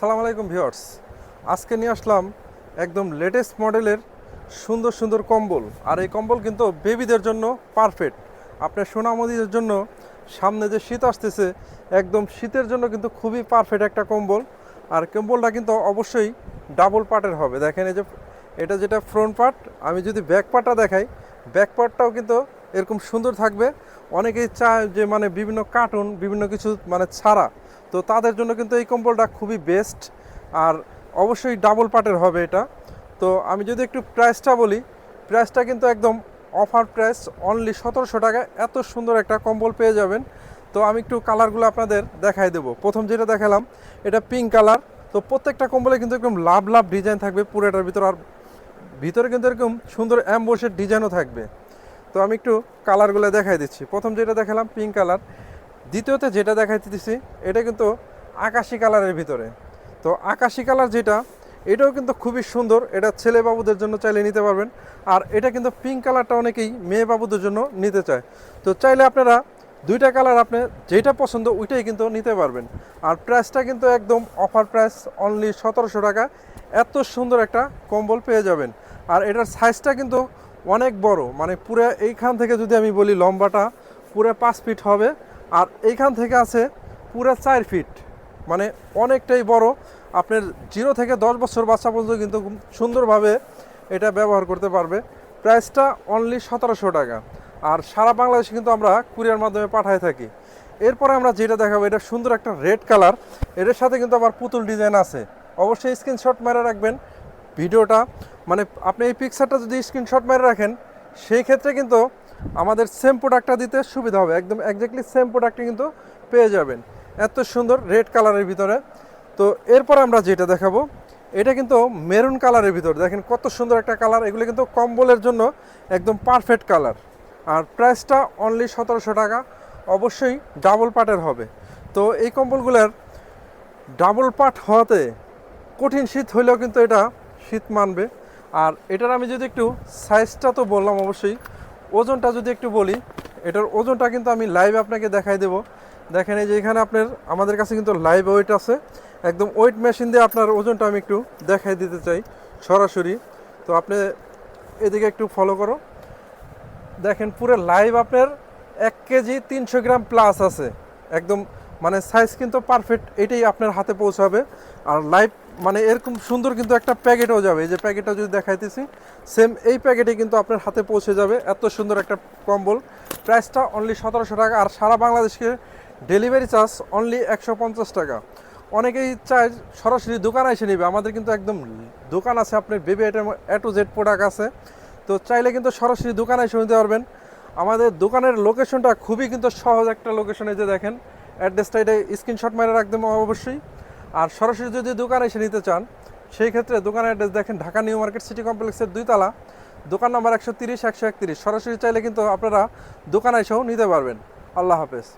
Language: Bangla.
সালাম আলাইকুম ভিউয়ার্স। আজকে নিয়ে আসলাম একদম লেটেস্ট মডেলের সুন্দর সুন্দর কম্বল। আর এই কম্বল কিন্তু বেবিদের জন্য পারফেক্ট আপনার সোনামদিদের জন্য সামনে যে শীত আসতেছে, একদম শীতের জন্য কিন্তু খুবই পারফেক্ট একটা কম্বল। আর কম্বলটা কিন্তু অবশ্যই ডাবল পার্টের হবে। দেখেন এই যে, এটা যেটা ফ্রন্ট পার্ট আমি যদি ব্যাক পার্টটা দেখাই ব্যাক পার্টটাও কিন্তু এরকম সুন্দর থাকবে। অনেকেই চায় যে মানে বিভিন্ন কার্টুন বিভিন্ন কিছু মানে ছাড়া। তো তাদের জন্য কিন্তু এই কম্বলটা খুবই বেস্ট আর অবশ্যই ডাবল পার্টের হবে এটা। তো আমি যদি একটু প্রাইসটা বলি প্রাইসটা কিন্তু একদম অফার প্রাইস অনলি সতেরোশো টাকা এত সুন্দর একটা কম্বল পেয়ে যাবেন। তো আমি একটু কালারগুলো আপনাদের দেখাই দেবো। প্রথম যেটা দেখালাম, এটা পিঙ্ক কালার তো প্রত্যেকটা কম্বলে কিন্তু একদম লাভ লাভ ডিজাইন থাকবে পুরোটার ভিতর, আর ভিতরে কিন্তু এরকম সুন্দর অ্যাম্বোসের ডিজাইনও থাকবে। তো আমি একটু কালারগুলো দেখাই দিচ্ছি। প্রথম যেটা দেখালাম পিঙ্ক কালার দ্বিতীয়তে যেটা দেখাইতে দিচ্ছি এটা কিন্তু আকাশি কালারের ভিতরে। তো আকাশি কালার যেটা, এটাও কিন্তু খুবই সুন্দর, এটা ছেলে বাবুদের জন্য চাইলে নিতে পারবেন। আর এটা কিন্তু পিঙ্ক কালারটা অনেকেই মেয়ে বাবুদের জন্য নিতে চায়। তো চাইলে আপনারা দুইটা কালার আপনি যেটা পছন্দ ওইটাই কিন্তু নিতে পারবেন। আর প্রাইসটা কিন্তু একদম অফার প্রাইস অনলি সতেরোশো টাকা। এত সুন্দর একটা কম্বল পেয়ে যাবেন। আর এটার সাইজটা কিন্তু অনেক বড় মানে পুরো এইখান থেকে যদি আমি বলি লম্বাটা, পুরো পাঁচ ফিট হবে। আর এইখান থেকে আছে পুরো চার ফিট। মানে অনেকটাই বড়। আপনার জিরো থেকে দশ বছর বাচ্চা পর্যন্ত কিন্তু সুন্দরভাবে এটা ব্যবহার করতে পারবে। প্রাইসটা অনলি সতেরোশো টাকা। আর সারা বাংলাদেশে কিন্তু আমরা কুরিয়ার মাধ্যমে পাঠায় থাকি। এরপরে আমরা যেটা দেখাবো, এটা সুন্দর একটা রেড কালার। এটার সাথে কিন্তু আবার পুতুল ডিজাইন আছে। অবশ্যই স্ক্রিনশট মেরে রাখবেন। ভিডিওটা মানে আপনি এই পিকচারটা যদি স্ক্রিনশট মেরে রাখেন সেই ক্ষেত্রে কিন্তু আমাদের সেম প্রোডাক্টটা দিতে সুবিধা হবে। একদম একজাক্টলি সেম প্রোডাক্টটা কিন্তু পেয়ে যাবেন। এত সুন্দর রেড কালারের ভিতরে। তো এরপর আমরা যেটা দেখাবো, এটা কিন্তু মেরুন কালারের ভিতর। দেখেন কত সুন্দর একটা কালার এগুলো কিন্তু কম্বলের জন্য একদম পারফেক্ট কালার আর প্রাইসটা অনলি সতেরোশো টাকা। অবশ্যই ডাবল পার্টের হবে। তো এই কম্বলগুলোর ডাবল পার্ট হওয়াতে কঠিন শীত হইলেও কিন্তু এটা শীত মানবে। আর এটার আমি যদি একটু সাইজটা তো বললাম অবশ্যই, ওজনটা যদি একটু বলি, এটার ওজনটা কিন্তু আমি লাইভ আপনাকে দেখাই দেব। দেখেন এই যে এখানে আপনার, আমাদের কাছে কিন্তু লাইভ ওয়েট আছে। একদম ওয়েট মেশিন দিয়ে আপনার ওজনটা আমি একটু দেখাই দিতে চাই, সরাসরি। তো আপনি এদিকে একটু ফলো করো। দেখেন পুরো লাইভ আপনার এক কেজি তিনশো গ্রাম প্লাস আছে। একদম মানে সাইজ কিন্তু পারফেক্ট এটাই আপনার হাতে পৌঁছাবে। আর লাইভ মানে এরকম সুন্দর কিন্তু একটা প্যাকেটও যাবে। এই যে প্যাকেটটা যদি দেখাইতেছি সেম এই প্যাকেটে কিন্তু আপনার হাতে পৌঁছে যাবে। এত সুন্দর একটা কম্বল। প্রাইসটা অনলি সতেরোশো টাকা, আর সারা বাংলাদেশকে ডেলিভারি চার্জ অনলি একশো পঞ্চাশ টাকা। অনেকেই চায় সরাসরি দোকানে এসে নেবে। আমাদের কিন্তু একদম দোকান আছে, আপনার baby item A to Z product আছে। তো চাইলে কিন্তু সরাসরি দোকানে এসে নিতে পারবেন। আমাদের দোকানের লোকেশনটা খুবই কিন্তু সহজ একটা লোকেশনে যে দেখেন। অ্যাড্রেসটা এটা স্ক্রিনশট মেরে রাখবেন অবশ্যই। আর সরাসরি যদি দোকানে এসে নিতে চান, সেই ক্ষেত্রে দোকানের অ্যাড্রেস দেখেন, ঢাকা নিউ মার্কেট সিটি কমপ্লেক্সের দুইতলা দোকান নাম্বার একশো তিরিশ, একশো একত্রিশ। সরাসরি চাইলে কিন্তু আপনারা দোকানে এসেও নিতে পারবেন। আল্লাহ হাফেজ।